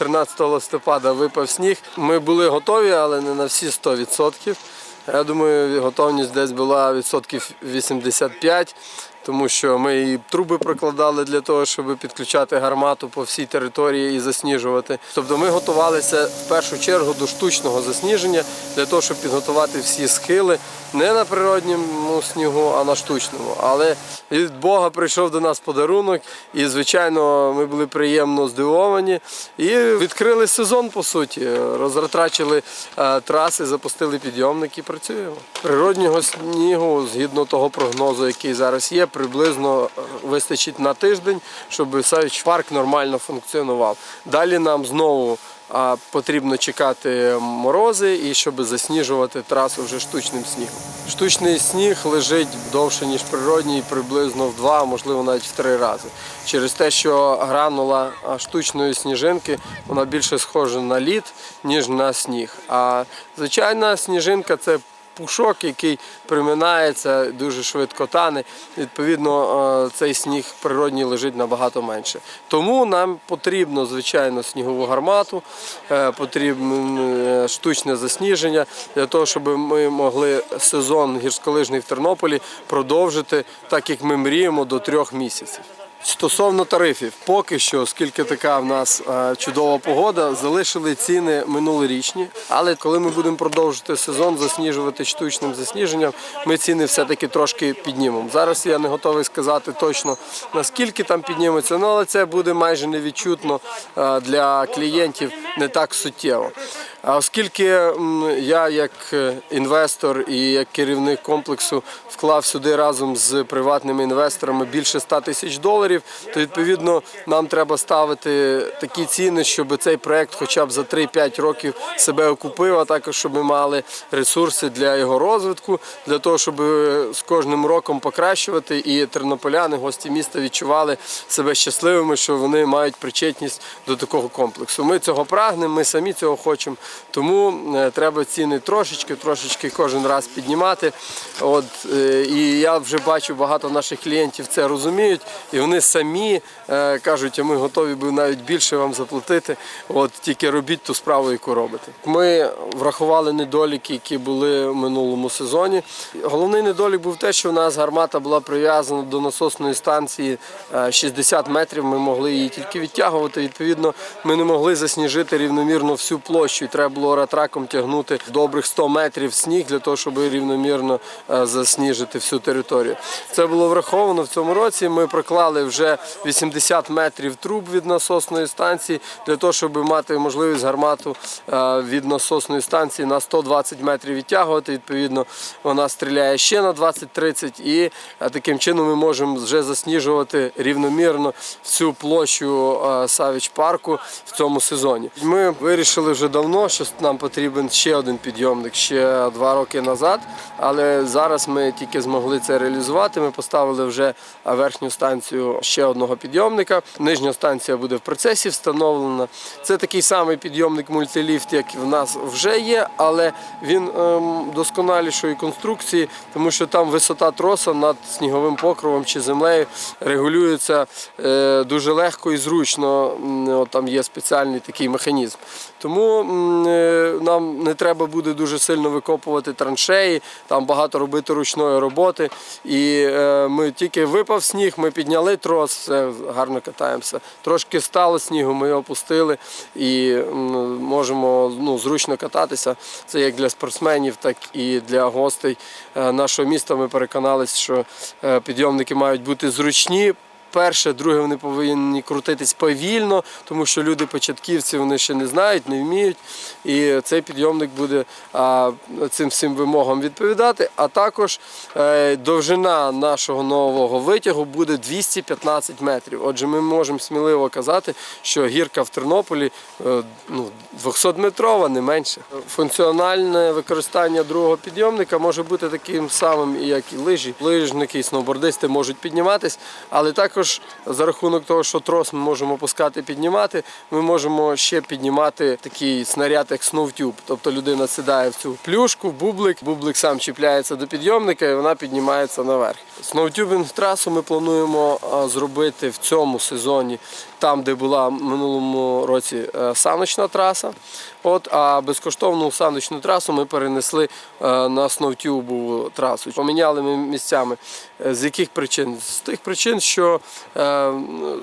13 листопада випав сніг. Ми були готові, але не на всі 100%. Я думаю, готовність десь була відсотків 85, тому що ми і труби прокладали для того, щоб підключати гармату по всій території і засніжувати. Тобто ми готувалися в першу чергу до штучного засніження для того, щоб підготувати всі схили не на природньому снігу, а на штучному. Але від Бога прийшов до нас подарунок, і звичайно, ми були приємно здивовані і відкрили сезон по суті. Розратрачили е, траси, запустили підйомник і працюємо. Природнього снігу, згідно того прогнозу, який зараз є, приблизно е, вистачить на тиждень, щоб Савіч парк нормально функціонував. Далі нам знову потрібно чекати морози і щоб засніжувати трасу вже штучним снігом. Штучний сніг лежить довше, ніж природній, приблизно в два, можливо, навіть в три рази. Через те, що гранула штучної сніжинки вона більше схожа на лід, ніж на сніг. А звичайна сніжинка це пушок, який приминається, дуже швидко тане. Відповідно, е, цей сніг природній лежить набагато менше. Тому нам потрібно, звичайно, снігову гармату, е, потрібно е, штучне засніження для того, щоб ми могли сезон гірськолижний в Тернополі продовжити так, як ми мріємо, до трьох місяців. Стосовно тарифів, поки що, оскільки така в нас е, чудова погода, залишили ціни минулорічні. Але коли ми будемо продовжувати сезон, засніжувати штучним засніженням, ми ціни все-таки трошки піднімемо. Зараз я не готовий сказати точно наскільки там підніметься, ну, але це буде майже невідчутно е, для клієнтів не так суттєво. А оскільки я як е, інвестор і як керівник комплексу вклав сюди разом з приватними інвесторами більше 100 тисяч доларів, то відповідно нам треба ставити такі ціни, щоб цей проект хоча б за 3-5 років себе окупив, а також щоб ми мали ресурси для його розвитку, для того, щоб е, з кожним роком покращувати і тернополяни, гості міста відчували себе щасливими, що вони мають причетність до такого комплексу. Ми цього прагнемо, ми самі цього хочемо. Тому е, треба ціни трошечки, трошечки кожен раз піднімати. От, е, і я вже бачу, багато наших клієнтів це розуміють, і вони самі е, кажуть, а ми готові би навіть більше вам заплатити. От тільки робіть ту справу, яку робите. Ми врахували недоліки, які були в минулому сезоні. Головний недолік був те, що в нас гармата була прив'язана до насосної станції е, 60 метрів. Ми могли її тільки відтягувати. Відповідно, ми не могли засніжити рівномірно всю площу. Треба було ратраком тягнути добрих 100 метрів сніг для того, щоб рівномірно е, засніжити всю територію. Це було враховано в цьому році. Ми проклали вже 80 метрів труб від насосної станції для того, щоб мати можливість гармату е, від насосної станції на 120 метрів відтягувати. Відповідно, вона стріляє ще на 20-30 і е, таким чином ми можемо вже засніжувати рівномірно всю площу Савіч парку в цьому сезоні. Ми вирішили вже давно, що нам потрібен ще один підйомник ще два роки назад, але зараз ми тільки змогли це реалізувати. Ми поставили вже верхню станцію ще одного підйомника. Нижня станція буде в процесі встановлена. Це такий самий підйомник мультиліфт, як в нас вже є, але він ем, досконалішої конструкції, тому що там висота троса над сніговим покровом чи землею регулюється е, дуже легко і зручно. Там є спеціальний такий механізм. Тому нам не треба буде дуже сильно викопувати траншеї, там багато робити ручної роботи. І е, ми тільки випав сніг, ми підняли трос, все гарно катаємося. Трошки стало снігу, ми його опустили і можемо ну, зручно кататися. Це як для спортсменів, так і для гостей е, нашого міста. Ми переконалися, що е, підйомники мають бути зручні. Перше, друге, вони повинні крутитись повільно, тому що люди початківці вони ще не знають, не вміють. І цей підйомник буде а, цим всім вимогам відповідати. А також е, довжина нашого нового витягу буде 215 метрів. Отже, ми можемо сміливо казати, що гірка в Тернополі е, ну, 200-метрова, не менше. Функціональне використання другого підйомника може бути таким самим, як і лижі. Лижники і сноубордисти можуть підніматись, але також також за рахунок того, що трос ми можемо опускати, піднімати, ми можемо ще піднімати такий снаряд, як сноутюб. Тобто людина сідає в цю плюшку, бублик, бублик сам чіпляється до підйомника і вона піднімається наверх. Сноутюбінг трасу ми плануємо зробити в цьому сезоні, там, де була в минулому році е, саночна траса. От, а безкоштовну саночну трасу ми перенесли е, на сноутюбову трасу. Поміняли ми місцями. Е, З яких причин? З тих причин, що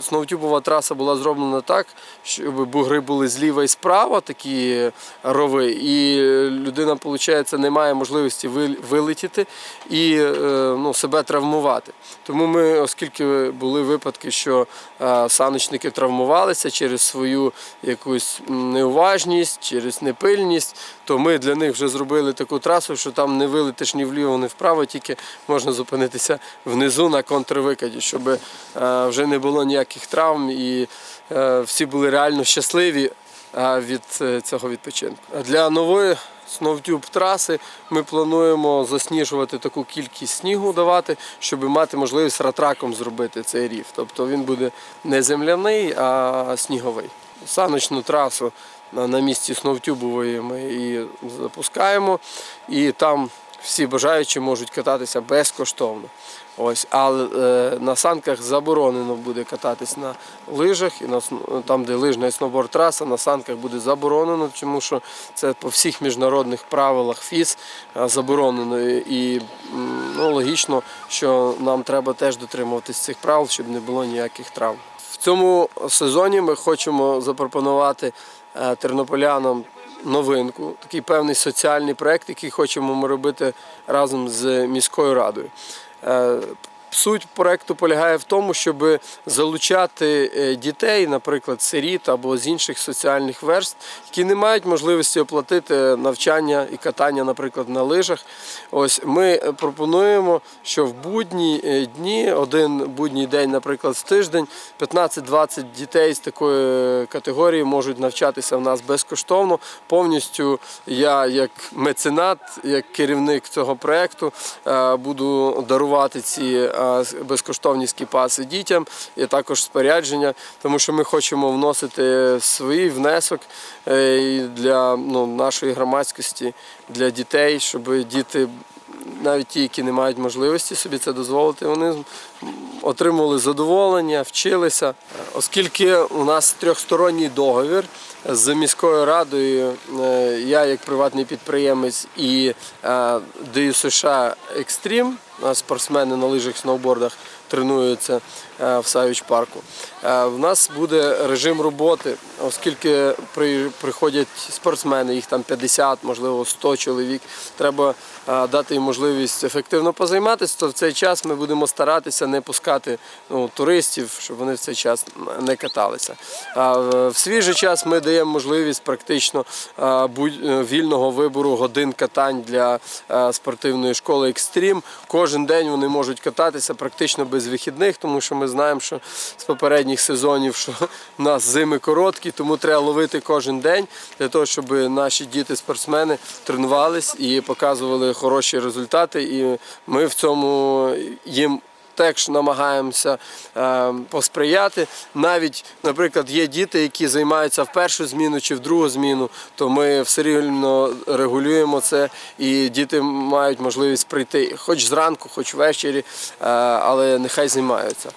сноутюбова траса була зроблена так, щоб бугри були зліва і справа, такі рови, і людина, виходить, не має можливості вилетіти і ну, себе травмувати. Тому ми, оскільки були випадки, що е, саночники травмувалися через свою якусь неуважність, через непильність, то ми для них вже зробили таку трасу, що там не вилетиш ні вліво, ні вправо, тільки можна зупинитися внизу на контрвикиді, щоб е, вже не було ніяких травм і е, всі були реально щасливі е, від цього відпочинку. Для нової сноутюб траси ми плануємо засніжувати таку кількість снігу давати, щоб мати можливість ратраком зробити цей рів. Тобто він буде не земляний, а сніговий. Саночну трасу на місці Сновтюбової ми її запускаємо, і там всі бажаючі можуть кататися безкоштовно. Ось, але е, на санках заборонено буде кататись на лижах, і на там, де лижна і сноуборд траса, на санках буде заборонено, тому що це по всіх міжнародних правилах ФІС е, заборонено. І ну, логічно, що нам треба теж дотримуватись цих правил, щоб не було ніяких травм. В цьому сезоні ми хочемо запропонувати е, тернополянам новинку, такий певний соціальний проект, який хочемо ми робити разом з міською радою. Суть проекту полягає в тому, щоб залучати е, дітей, наприклад, сиріт або з інших соціальних верств, які не мають можливості оплатити навчання і катання, наприклад, на лижах. Ось ми е, пропонуємо, що в будні е, дні, один будній день, наприклад, в тиждень, 15-20 дітей з такої категорії можуть навчатися в нас безкоштовно. Повністю я, як меценат, як керівник цього проекту, буду дарувати ці безкоштовні скіпаси дітям і також спорядження, тому що ми хочемо вносити свій внесок е, для ну, нашої громадськості, для дітей, щоб діти. Навіть ті, які не мають можливості собі це дозволити, вони отримували задоволення, вчилися. Оскільки у нас трьохсторонній договір з міською радою, е, я як приватний підприємець і е, ДЮ США Екстрім, спортсмени на лижах, сноубордах тренуються е, в Савіч парку. Е, В нас буде режим роботи, оскільки приходять спортсмени, їх там 50, можливо 100 чоловік. Треба е, дати їм можливість ефективно позайматися, то в цей час ми будемо старатися не пускати ну, туристів, щоб вони в цей час не каталися. В же час ми даємо можливість практично вільного вибору годин катань для спортивної школи Екстрім. Кожен день вони можуть кататися практично без вихідних, тому що ми знаємо, що з попередніх сезонів що у нас зими короткі, тому треба ловити кожен день для того, щоб наші діти-спортсмени тренувались і показували хороші результати. І ми в цьому їм теж намагаємося е, посприяти. Навіть, наприклад, є діти, які займаються в першу зміну чи в другу зміну, то ми все рівно регулюємо це, і діти мають можливість прийти хоч зранку, хоч ввечері, е, але нехай займаються.